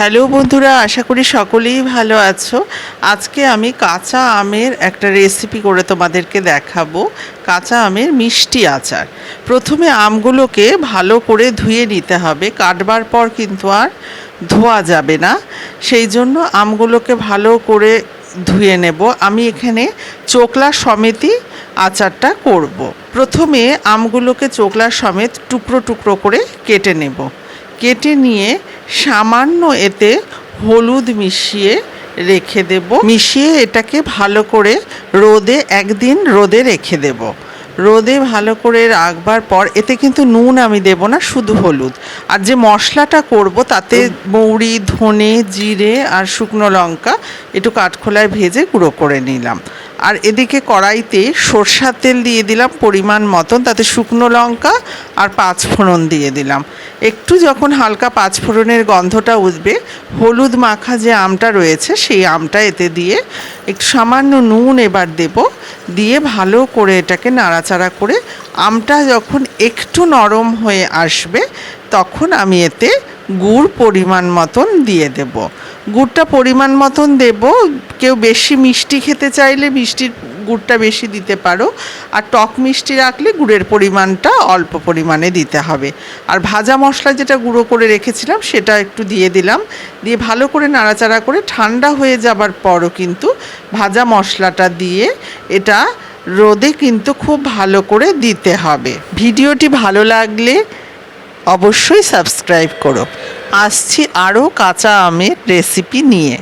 Hello বন্ধুরা, আশা করি সকলেই ভালো আছো। আজকে আমি কাঁচা আমের একটা রেসিপি করে তোমাদেরকে দেখাবো। কাঁচা আমের মিষ্টি আচার। প্রথমে আমগুলোকে ভালো করে ধুয়ে নিতে হবে। কাটবার পর কিন্তু আর ধোয়া যাবে না। সেই জন্য আমগুলোকে ভালো করে ধুয়ে নেব। আমি এখানে চোকলা সমেতই আচারটা করব। প্রথমে আমগুলোকে চোকলা সমেত টুকরো টুকরো করে কেটে নেব। কেটে নিয়ে সামান্য এতে হলুদ মিশিয়ে রেখে দেব। মিশিয়ে এটাকে ভালো করে রোদে একদিন রোদে রেখে দেব। রোদে ভালো করে রাখবার পর এতে কিন্তু নুন আমি দেব না, শুধু হলুদ। আর যে মশলাটা করব তাতে মৌরি, ধনে, জিরে আর শুকনো লঙ্কা একটু কাঠখোলায় ভেজে গুঁড়ো করে নিলাম। আর এদিকে কড়াইতে সর্ষার তেল দিয়ে দিলাম পরিমাণ মতন, তাতে শুকনো লঙ্কা আর পাঁচ ফোড়ন দিয়ে দিলাম। একটু যখন হালকা পাঁচ ফোড়নের গন্ধটা উঠবে, হলুদ মাখা যে আমটা রয়েছে, সেই আমটা এতে দিয়ে একটু সামান্য নুন এবার দেব, দিয়ে ভালো করে এটাকে নাড়াচাড়া করে আমটা যখন একটু নরম হয়ে আসবে, তখন আমি এতে গুড় পরিমাণ মতন দিয়ে দেব। গুড়টা পরিমাণ মতন দেব। কেউ বেশি মিষ্টি খেতে চাইলে মিষ্টির গুড়টা বেশি দিতে পারো। আর টক মিষ্টি রাখলে গুড়ের পরিমাণটা অল্প পরিমাণে দিতে হবে। আর ভাজা মশলা যেটা গুঁড়ো করে রেখেছিলাম, সেটা একটু দিয়ে দিলাম। দিয়ে ভালো করে নাড়াচাড়া করে ঠান্ডা হয়ে যাবার পরও কিন্তু ভাজা মশলাটা দিয়ে এটা রোদে কিন্তু খুব ভালো করে দিতে হবে। ভিডিওটি ভালো লাগলে অবশ্যই সাবস্ক্রাইব করো। আসছি আরও কাঁচা আমের রেসিপি নিয়ে।